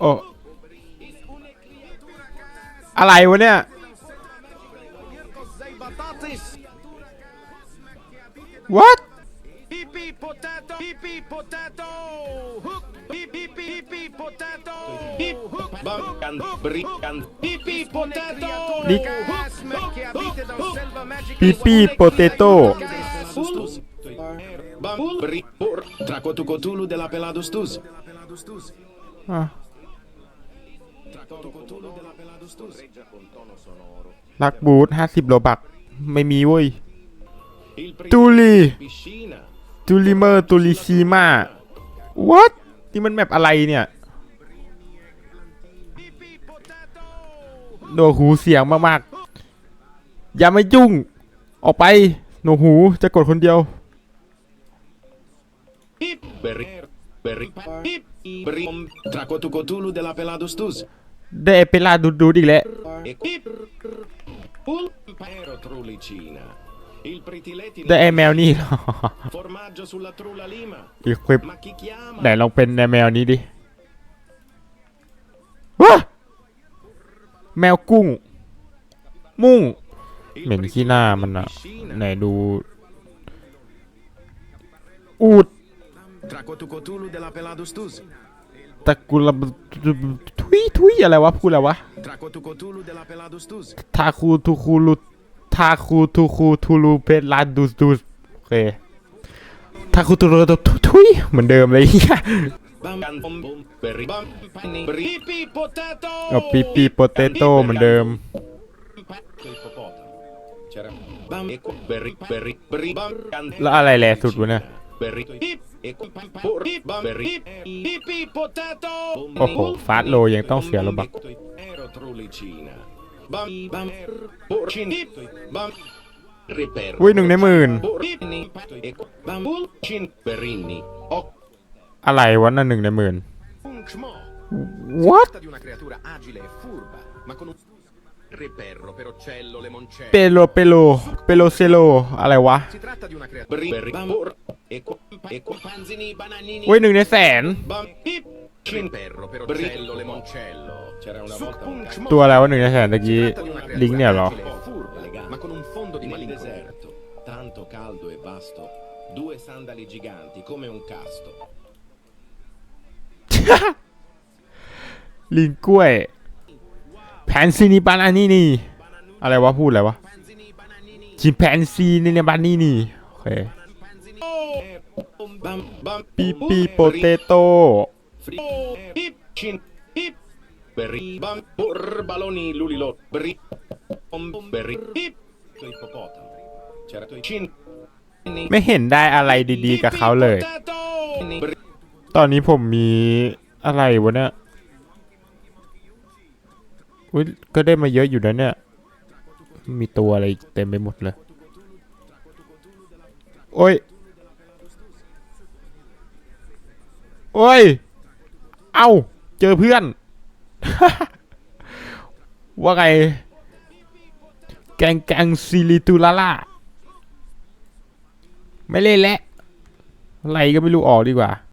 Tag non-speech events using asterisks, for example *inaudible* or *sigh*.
โอ้อะไรวะเนี่ย What? Pipi potato, pipi potato, Pipi Potato. pipi Potato. pipi potato, Pipi hip, bangkan, berikan, pipi potato, hook, hook, hook, pipi potato. Bang, beri, draco tucotulu della peladostus. Ah. ลักบูทห้าสิบโลบักไม่มีเว้ยตูลีตูลิเมอร์ตูลิซีมา what นี่มันแมปอะไรเนี่ยหนหูเสียงมาก ๆ อย่าไม่ยุ่ง ออกไปหนหูจะกดคนเดียวรเเได้ไปลาดูดูดีแล้วได้แมวนี่หรอคลิปไหนลองเป็นแมวนี้ดิว้าแมวกุ้ง มุ้ง เหม็นขี้หน้ามันอะไหนดูอูดตะกุลาบทุยอะไรวะพูดอะไรวะทาคูทูคูลุทาคูทูคูทูลูเพลาดูสดูสโอเคทาคูทูลูทุยเหมือนเดิมเลยเออปีปีโปเตโต้เหมือนเดิมแล้วอะไรแหละสุดวะเนี่ยโอ้โหฟาสโลยังต้องเสียระบักอุ้ยหนึ่งในหมื่นอะไรวะนั่นหนึ่งในหมื่น what Perro, perocello, lemoncello. Pelo, pelo, pelo, celo, อะไรวะ Si tratta di una creatura. Berri, bambor, equa, equa, panzini, bananini. เว้ยหนึ่งในแสน bam, pip, clim, Perro, perocello, lemoncello. C'era una volta un cacchio. ตัวอะไรวะหนึ่งในแสนตะกี้ลิงก์เนี่ยเหรอ Furbo, legale, ma con un fondo di Nel malinconia. deserto, tanto caldo e vasto, due sandali giganti come un casto. ลิงกล้วย *laughs* แนซีนีบานานี่นี่ อะไรวะพูดอะไรวะจิแพนซีนี่เนี่ยบานี่นี่ โอเคปีปีโปเตโตไม่เห็นได้อะไรดีๆกับเขาเลย ตอนนี้ผมมีอะไรวะเนี่ยอุ้ยก็ได้มาเยอะอยู่นะเนี่ย มีตัวอะไรเต็มไปหมดเลยโอ้ย โอ้ย เอา้า เจอเพื่อน ว่าไง แกงแกงซิลิตูลาล่าไม่เล่นแล้วอะไรก็ไม่รู้ออกดีกว่า